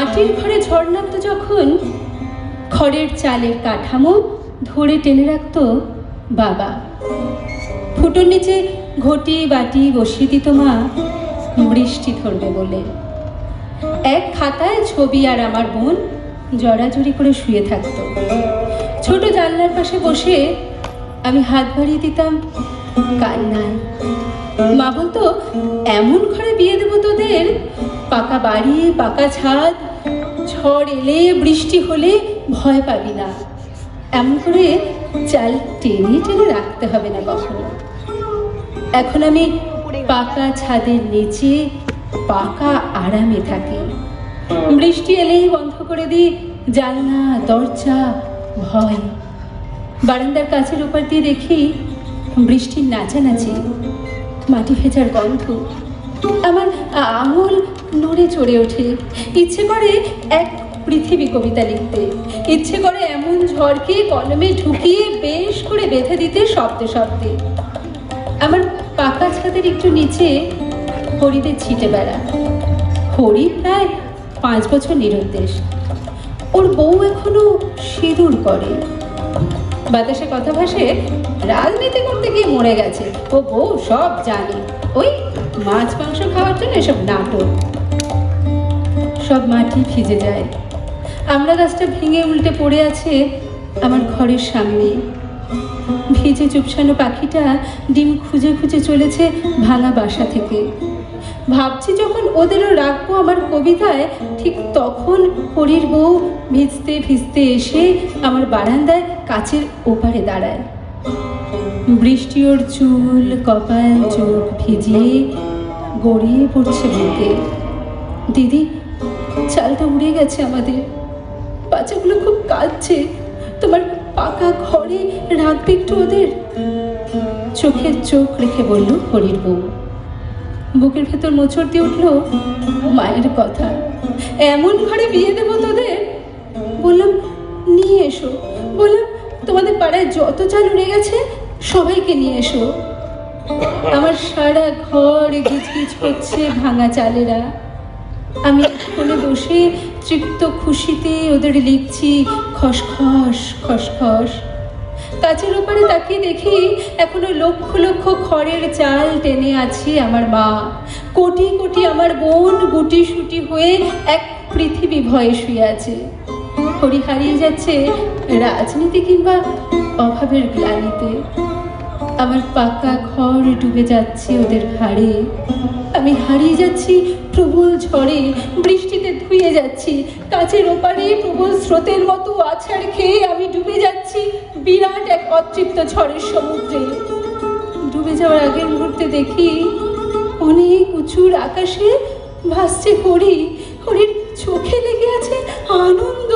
মাটির ঘরে ঝর্ণাত যখন খড়ের চালের কাঠামো ধরে টেনে রাখত বাবা। ফুটোর নিচে ঘটি বাটি বসিয়ে দিত মা, বৃষ্টি ধরবে বলে। এক খাতায় ছবি আর আমার বোন জড়াজড়ি করে শুয়ে থাকত। ছোট জানলার পাশে বসে আমি হাত বাড়িয়ে দিতাম, কান্নায়। মা বলতো, এমন ঘরে বিয়ে দেবো তোদের পাকা বাড়ি, পাকা ছাদ, ঝড় এলে, বৃষ্টি হলে ভয় পাবি না। এমন করে চাল টেনে টেনে রাখতে হবে না কখনো। এখন আমি পাকা ছাদের নিচে, পাকা আরামে থাকি। বৃষ্টি এলেই বন্ধ করে দিই, জানলা, দরজা, ভয়। বারান্দার কাছের উপর দিয়ে দেখি বৃষ্টির নাচানাচি, মাটি ভেজার গন্ধ। আমার আঙুল নড়ে চড়ে ওঠে। ইচ্ছে করে এক পৃথিবী কবিতা লিখতে। ইচ্ছে করে এমন ঝড়কে কলমে ঢুকিয়ে বেশ করে বেঁধে দিতে শব্দে শব্দে। আমার পাকা ছাদের একটু নিচে হরিদের ছিটে বেড়া। হরি প্রায় পাঁচ বছর নিরুদ্দেশ। ওর বউ এখনও সিঁদুর করে। বাতাসে কথা ভাসে, রাজনীতি করতে গিয়ে মরে গেছে। ও বউ সব জানে। ওই মাছ মাংস খাওয়ার জন্য এসব নাটক। সব মাটি ভিজে যায়। আমরা গাছটা ভেঙে উল্টে পড়ে আছে আমার ঘরের সামনে। ভিজে চুপসানো পাখিটা ডিম খুঁজে খুঁজে চলেছে ভাঙা বাসা থেকে। ভাবছি যখন ওদেরও রাখব আমার কবিতায়, ঠিক তখন হরির বউ ভিজতে ভিজতে এসে আমার বারান্দায় কাচের ওপারে দাঁড়ায়। বৃষ্টি ওর চুল, কপাল চোখ ভিজিয়ে গড়িয়ে পড়ছে বুকে। দিদি চালটা উড়ে গেছে আমাদের। বাচ্চাগুলো খুব কাঁদছে। তোমার পাকা ঘরে রাখবে একটু ওদের? চোখের চোখ রেখে বলল হরির বউ। বুকের ভেতর মোচড় দিয়ে উঠল মায়ের কথা। এমন ঘরে বিয়ে দেবো তোদের? বললাম, নিয়ে এসো। বললাম, তোমাদের পাড়ায় যত চাল উড়ে গেছে, সবাইকে নিয়ে এসো। আমার সারা ঘর গিজগিজ করছে ভাঙা চালেরা। আমি কোণে বসে তৃপ্ত খুশিতে ওদের লিখছি খসখস খসখস কাছের ওপারে তাকিয়ে দেখি এখনও লক্ষ লক্ষ খড়ের চাল টেনে আছে আমার মা। কোটি কোটি আমার বোন গুটি সুটি হয়ে এক পৃথিবী ভয়ে শুয়ে আছে। হরি হারিয়ে যাচ্ছে রাজনীতি কিংবা অভাবের গ্লানিতে। আমার পাকা ঘর ডুবে যাচ্ছে ওদের ঘাড়ে। আমি হারিয়ে যাচ্ছি প্রবল ঝড়ে, বৃষ্টিতে ধুয়ে যাচ্ছি কাছের ওপারে প্রবল স্রোতের মতো আছাড় খেয়ে আমি ডুবে যাচ্ছি বিরাট এক অতৃপ্ত ঝড়ের সমুদ্রে। ডুবে যাওয়ার আগের মুহূর্তে দেখি অনেক উঁচুর আকাশে ভাসছে হরি। হরির চোখে লেগে আছে আনন্দ।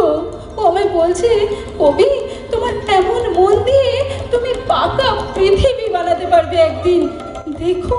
ও আমায় বলছে, কবি, তোমার এমন মন দিয়ে তুমি পাকা পৃথিবী বানাতে পারবে একদিন। দেখো